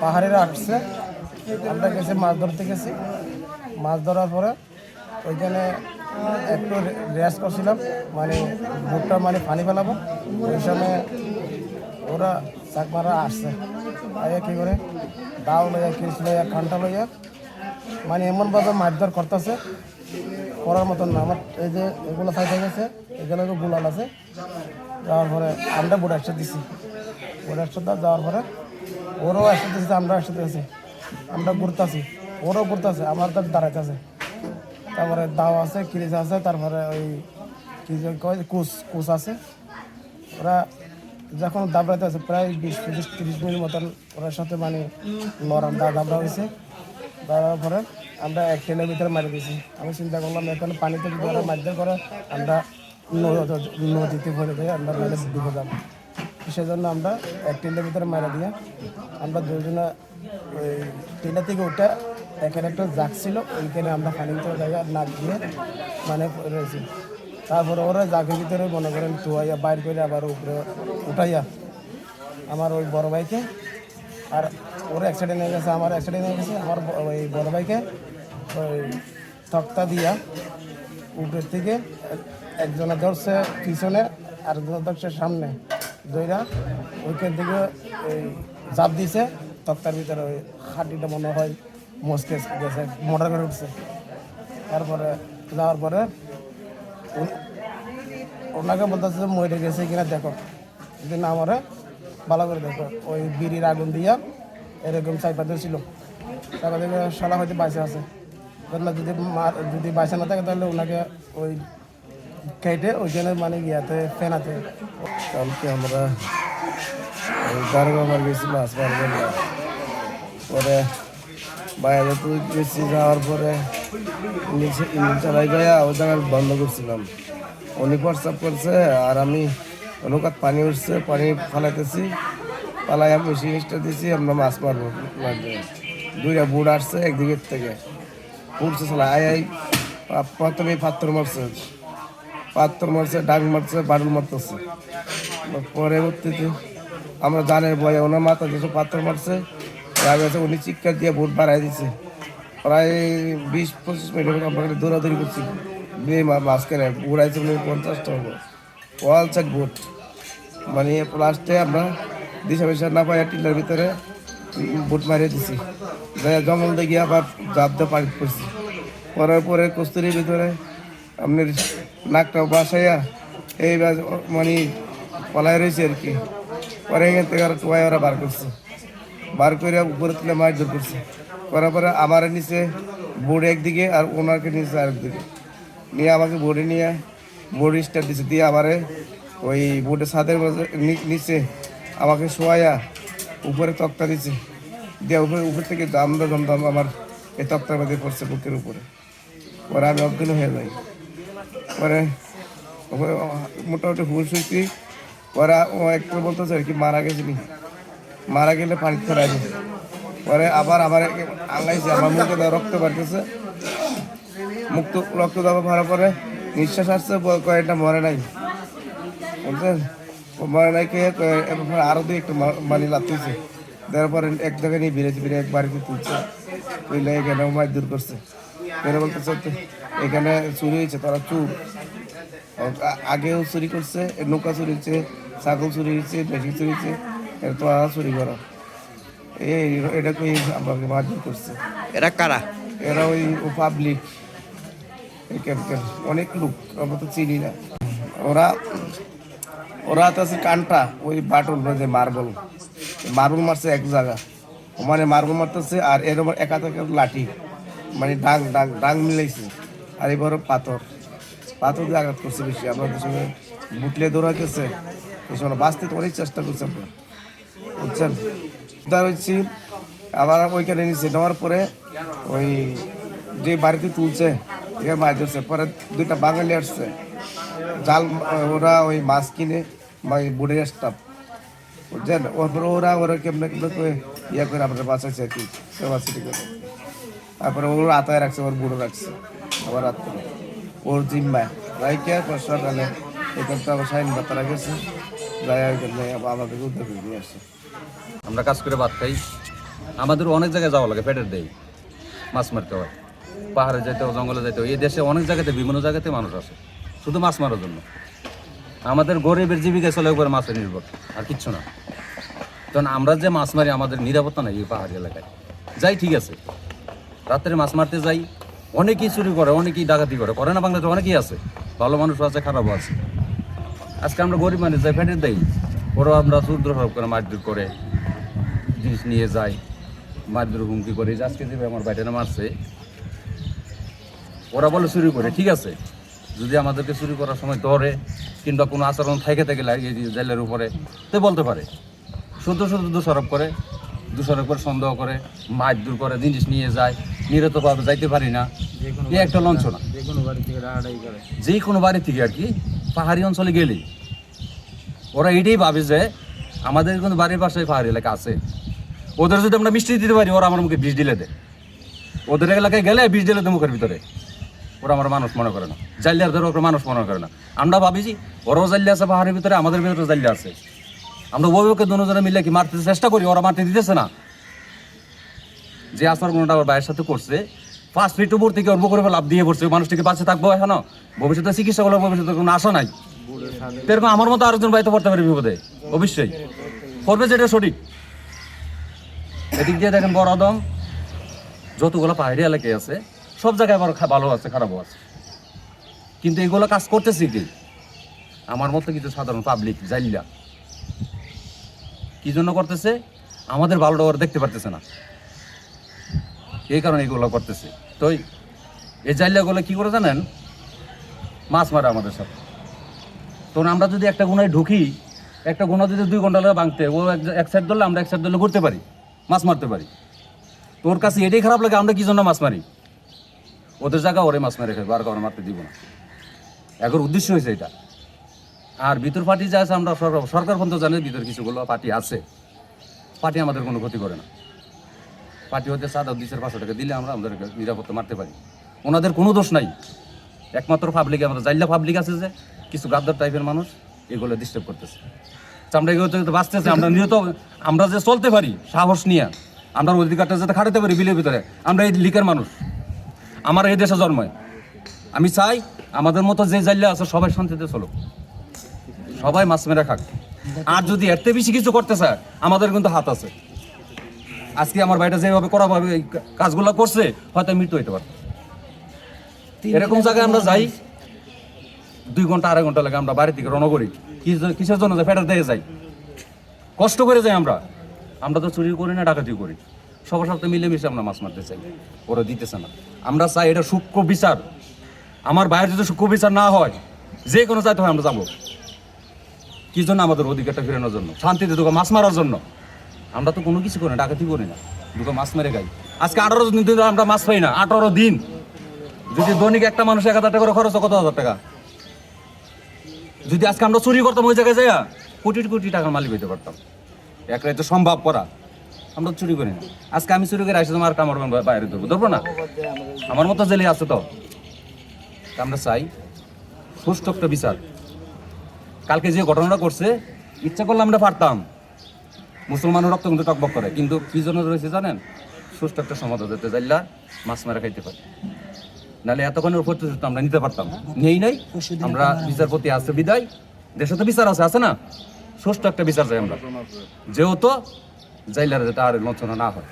পাহাড়েরা আসছে। আমরা গেছে মাছ ধরতে গেছি। মাছ ধরার পরে ওইখানে একটু রেস করছিলাম মানে বুকটা মানে পানি ফেলাবো। ওই সময় ওরা চাকমারা আসছে। আইয়া কী করে? দাও লইয়া কিস লইয়া কান্টা লইয়া মানে এমনভাবে মারধর করতেছে, করার মতন না। আমার এই যে এগুলো ফাইতে গেছে, এখানে তো গুলাল আছে। যাওয়ার পরে আমরা বুড়ো একসাথে দিছি। বুড়ো একসাথে যাওয়ার পরে ওরও একসাথে দিচ্ছে আমরা একসাথে আছি। আমরা ঘুরতেছি, ওরও ঘুরতেছে, আমার তো দাঁড়াইতেছে। তারপরে দাও আছে, কিরিচ আছে, তারপরে ওই কি কয় কুচ কুচ আছে। ওরা যখন দাবড়াতে আছে, প্রায় বিশ পঁচিশ তিরিশ মিনিট মতন ওরার সাথে মানে নরম দা দাবড়া হয়েছে। দাঁড়ানোর পরে আমরা এক ট্রেনের ভিতরে মারি দিয়েছি। আমি চিন্তা করলাম, এখন পানিতে ওরা মারধর করে আমরা নদ- নদীতে ভরে দিয়ে আমরা মেরে ডুবে যাব। সেজন্য আমরা এক ট্রেনের ভিতরে মারা দিয়ে আমরা দুজনে ওই ট্রেনের থেকে উঠে এখানে একটা জাগ ছিল, ওইখানে আমরা পানির ভিতরে জায়গা নাক দিয়ে মানে রয়েছি। তারপরে ওরা জাগের ভিতরে মনে করেন ধোয়াইয়া বাইর করে আবার উপরে উঠাইয়া আমার ওই বড় ভাইকে। আর ওর অ্যাক্সিডেন্ট হয়ে গেছে, আমার অ্যাক্সিডেন্ট হয়ে গেছে, আমার ওই বড় ভাইকে ওই তক্তা দিয়া উপরের থেকে একজনে ধরছে পিছনে আর একজনে ধরছে সামনে। দইরা ওইখান থেকে ওই জাপ দিছে, তক্তার ভিতরে ওই হাড্ডিটা মনে হয় মস্কে গেছে মোটর করে উঠছে। তারপরে যাওয়ার পরে ওনাকে বলতেছে মরে গেছে কিনা দেখো। যদি না মরে ভালো করে দেখো। ওই বিড়ির আগুন দিয়া এরকম চাইপা ছিল। চাইপা থেকে সলা হয়তো বাইসে আছে। বলল যদি যদি বাইসে না থাকে তাহলে ওনাকে ওই কেটে ওইখানে মানে ইয়াতে ফেনাতে। কালকে আমরা গারগামার গেছি মাছ মারবেন পরে বাইরে তো গেছি, যাওয়ার পরে নিচে চালাই যায় ওটা বন্ধ করছিলাম। উনি প্রস্তাব করছে, আর আমি নৌকাত পানি উঠছে, পানি ফালাইতেছি। পালাই আমি জিনিসটা দিছি, আমরা মাছ মারবো। দুইটা বুড় আসছে একদিকের থেকে। উঠছে চলে আই আই প্রথমে পাত্র মারছে। পাত্র মারছে ডাং মারছে, বাড়ুল মারতেছে। পরবর্তীতে আমরা জানের বয়ে ওনার মাথা যেসব পাত্র মারছে। আমি উনি চিৎকার দিয়ে ভোট বাড়াই দিচ্ছে প্রায় বিশ পঁচিশ মিনিট দৌড়াদৌড়ি করছি। মাঝখানে উড়াইছে উনি পঞ্চাশটা হব ওয়াল ভোট মানে লাস্টে আমরা দিশা পয়সা না পাই টিলার ভিতরে বুট মারিয়ে দিছি। জঙ্গল দিয়ে গিয়ে আবার জাপ দিয়ে পানি করছি। করার পরে কস্তুরির ভিতরে আপনার নাকটা বাসাইয়া এই মানে পলাই রয়েছে আর কি। পরে এখান থেকে আর টোয়াই ওরা বার করছে। বার করে উপরে তুলে মাছ ধর করছে। করার পরে আমার নিচে বোর্ড একদিকে আর ওনাকে নিচে আরেকদিকে। নিয়ে আমাকে বোর্ডে নিয়ে স্টার দিছে, দিয়ে আমারে ওই বোর্ডের ছাদের নিচে আমাকে শোয়াইয়া উপরে তক্তা দিছে। দিয়ে উপরে উপর থেকে দাম দাম দাম আমার এই তক্তার মধ্যে পড়ছে বুকের উপরে। পরে আমি অজ্ঞান হয়ে যাই। পরে মোটামুটি হুশ হয়েছি পরে ও একটু বলতেছে আর কি, মারা গেছিলি মারা গেলে পানি দিই পরে আবার আবার আঙাইছে আমার মুখে রক্ত বাড়তেছে, মুক্ত রক্ত দেওয়া ভরার পরে নিঃশ্বাস আসছে কয়েকটা মরে নাই। বুঝছেন? মরে নাই কে কয়ে- এরপর আরও দুই একটু মানি লাতিছে দেওয়ার পরে এক জায়গায় নিয়ে বেড়েছে বিরে এক বাড়িতে তুলছে। তুইলে এখানে মাছ দূর করছে। বেড়ে বলতেছে এখানে চুরি হয়েছে তারা চুর। আগেও চুরি করছে নৌকা চুরি হয়েছে ছাগল চুরি হয়েছে মেশিন চুরি হয়েছে এটা তো আর চুরি করা। এই এটা কই আমাকে মারধর করছে? এরা কারা? এরা ওই পাবলিক অনেক লোক, আমরা তো চিনি না। ওরা ওরা তো আছে কানটা, ওই বাটন যে মার্বল। মার্বল মারছে এক জায়গা। মানে মার্বল মারতেছে আর এর উপর একা থেকে লাঠি। মানে ডাং ডাং ডাং মিলাইছে। আর এবার পাথর। পাথর দিয়ে আঘাত করছে বেশি। আমরা সঙ্গে বুটলে দৌড়াইতেছে সময় বাঁচতে তো অনেক চেষ্টা করছে আমরা। বুঝছেন? উদ্ধার হচ্ছি আবার ওইখানে নিচে নেওয়ার পরে ওই যে বাড়িতে তুলছে এখানে মাছ ধরছে। পরে দুইটা বাঙালি আসছে। জাল, ওরা ওই মাছ কিনে বুড়ে স্টাফ বুঝছেন? ওর পরে ওরা ওরা কেমনে কেমনে করে ইয়ে করে আমাদের বাঁচাচ্ছে আর কি, সেবা সিটি করে। তারপরে ওর আতায় রাখছে, ওর বুড়ো রাখছে। আবার রাত্রে। ওর জিম্মায়। রাইকে সকালে এটা তো আবার সাইন বার্তা গেছে যাই ওইখানে আমাদেরকে নিয়ে আসছে। আমরা কাজ করে ভাত খাই। আমাদের অনেক জায়গায় যাওয়া লাগে, পেটের দেই। মাছ মারতে হয়। পাহাড়ে যেতে জঙ্গলে যেতে এই দেশে অনেক জায়গাতে, বিভিন্ন জায়গাতে মানুষ আছে। শুধু মাছ মারার জন্য। আমাদের গরিবের জীবিকা চলে একবার মাছের নির্ভর, আর কিচ্ছু না। তখন আমরা যে মাছ মারি, আমাদের নিরাপত্তা নাই এই পাহাড়ি এলাকায়। যাই, ঠিক আছে। রাত্রে মাছ মারতে যাই। অনেকেই চুরি করে, অনেকেই ডাকাতি করে। করে না বাংলাদেশে অনেকেই আছে। ভালো মানুষও আছে, খারাপও আছে। আজকে আমরা গরিব মানুষ যাই ফেটের দেই। ওরা আমরা চুর দোষারোপ করে মারধর করে জিনিস নিয়ে যাই। মারধর হুমকি করে। আজকে যেভাবে আমার বাইরে মারছে ওরা বলে চুরি করে ঠিক আছে? যদি আমাদেরকে চুরি করার সময় ধরে কিংবা কোনো আচরণ থেকে থেকে লাগে জেলের উপরে তো বলতে পারে। শুধু শুধু দোষারোপ করে দোষারোপ করে সন্দেহ করে মারধর করে জিনিস নিয়ে যায় নিরতভাবে যাইতে পারি না এ একটা লঞ্চনা যে কোনো বাড়ি থেকে যে কোনো বাড়ি থেকে আর কি পাহাড়ি অঞ্চলে গেলেই ওরা এটাই ভাবে যে আমাদের কিন্তু বাড়ির পাশে পাহাড়ি এলাকা আছে। ওদের যদি আমরা মিষ্টি দিতে পারি ওরা আমার মুখে বিষ দিলে দেয়। ওদের এলাকায় গেলে বিষ দিলে দেয় মুখের ভিতরে। ওরা আমার মানুষ মনে করে না। জাল্লিয়ার ধরে ওরা মানুষ মনে করে না। আমরা ভাবি যে ওরাও জাল্লি আছে, পাহাড়ের ভিতরে, আমাদের ভিতরে জাল্লি আছে। আমরা অভিভাবককে দুজনে মিলে কি মারতে চেষ্টা করি? ওরা মারতে দিতেছে না। যে আচরণটা ওর ভাইয়ের সাথে করছে, পাঁচ ফিট উপর থেকে ওর বুকের লাভ দিয়ে পড়ছে। ওই মানুষটিকে বাঁচে থাকব এখন? ভবিষ্যতে চিকিৎসা করলে ভবিষ্যতে কোনো আশা নাই। এরকম আমার মতো আরেকজন বাড়িতে পড়তে পারে বিপদে। অবশ্যই। করবে যেটা সঠিক। এদিক দিয়ে দেখেন বড় আদম, যতগুলো পাহাড়ি এলাকায় আছে সব জায়গায় আবার ভালো আছে, খারাপও আছে। কিন্তু এগুলো কাজ করতেছে কি? আমার মতো কিন্তু সাধারণ পাবলিক জাইল্লা। কি জন্য করতেছে? আমাদের ভালোটা ওরা দেখতে পারতেছে না। এই কারণে এগুলো করতেছে। তো এই- জাইল্লাগুলো কি করে জানেন? মাছ মারে আমাদের সাথে। তখন আমরা যদি একটা গুণায় ঢুকি, একটা গুণা যদি দুই ঘণ্টা লাগে ও এক সাইড ধরলে আমরা এক সাইড ধরলে ঘুরতে পারি, মাছ মারতে পারি। তোর কাছে এটাই খারাপ লাগে, আমরা কি জন্য মাছ মারি? ওদের জায়গা ওরে মাছ মেরে খাব আর কারণে মারতে দিব না। এখন উদ্দেশ্য হয়েছে এটা আর ভিতর পার্টি যা আছে আমরা সরকার পর্যন্ত জানে ভিতর কিছুগুলো পার্টি আছে। পার্টি আমাদের কোনো ক্ষতি করে না। পার্টি হতে সাদা দুইশের পাঁচশো টাকা দিলে আমরা আমাদের নিরাপত্তা মারতে পারি। ওনাদের কোনো দোষ নাই। একমাত্র পাবলিক আমাদের জাইল্লা পাবলিক আছে যে, কিছু গাদ্দার টাইপের মানুষ এগুলো ডিস্টার্ব করতেছে। আমরা এগুলো বাঁচতেছে, আমরা নিহত, আমরা যে চলতে পারি, সাহস নিয়ে, আমরা অধিকারটা যাতে খাটাতে পারি, বিলের ভিতরে, আমরা এই লিকের মানুষ। আমার এই দেশে জন্মায়। আমি চাই আমাদের মতো যে জাইল্লা আছে সবাই শান্তিতে চলো সবাই মাছ মেরে খাক। আর যদি এর থেকে বেশি কিছু করতে চায় আমাদের কিন্তু হাত আছে। আজকে আমার বাড়িটা যেভাবে করা ভাবে এই কাজগুলো করছে হয়তো মৃত্যু হইতে পারত এরকম জায়গায় আমরা যাই দুই ঘণ্টা আড়াই ঘণ্টা লাগে আমরা বাড়ি থেকে রওনা করি। কিসের জন্য ফেটার দিয়ে যাই? কষ্ট করে যাই আমরা। আমরা তো চুরি করি না ডাকাতি করি। সবার সাথে মিলেমিশে আমরা মাছ মারতে চাই। ওরা দিতেছে না। আমরা চাই এটা সূক্ষ্ম বিচার। আমার বাইরে যদি সূক্ষ্ম বিচার না হয়, যে কোনো চাইতে হয় আমরা যাব। কি জন্য আমাদের অধিকারটা ফেরানোর জন্য? শান্তিতে দুটো মাছ মারার জন্য? আমরা তো কোনো কিছু করি না, ডাকাতি করি না। দুটো মাছ মেরে খাই। আজকে আঠারো দিন ধরে আমরা মাছ পাই না, আঠারো দিন। যদি দৈনিক একটা মানুষ এক হাজার টাকা করে খরচ কত হাজার টাকা? যদি আজকে আমরা চুরি করতাম ওই জায়গায় যাইয়া, কোটি কোটি টাকার মালিক হইতে পারতাম। এক রাইতে সম্ভব করা। আমরা চুরি করি না। আজকে আমি চুরি করে আসি, তোমার কামড় বাইরে ধরবো। ধরবো না? আমার মতো জেলে আছে তো? আমরা চাই সুষ্ঠু একটা বিচার। কালকে যে ঘটনাটা করছে ইচ্ছা করলে আমরা পারতাম। মুসলমানের রক্ত কিন্তু টকবক করে, কিন্তু কি জন্য রয়েছে জানেন? সুষ্ঠু একটা সমাধান দিতে যাইলা মাছ মারা খাইতে পারি। নাহলে এতক্ষণের উপর আমরা নিতে পারতাম। নেই নাই, আমরা বিচারপতি আছে, বিদায়। দেশে তো বিচার আছে আছে না? সুষ্ঠু একটা বিচার চাই আমরা। যেহেতু জাইলার যাতে আর লঞ্চনা না হয়।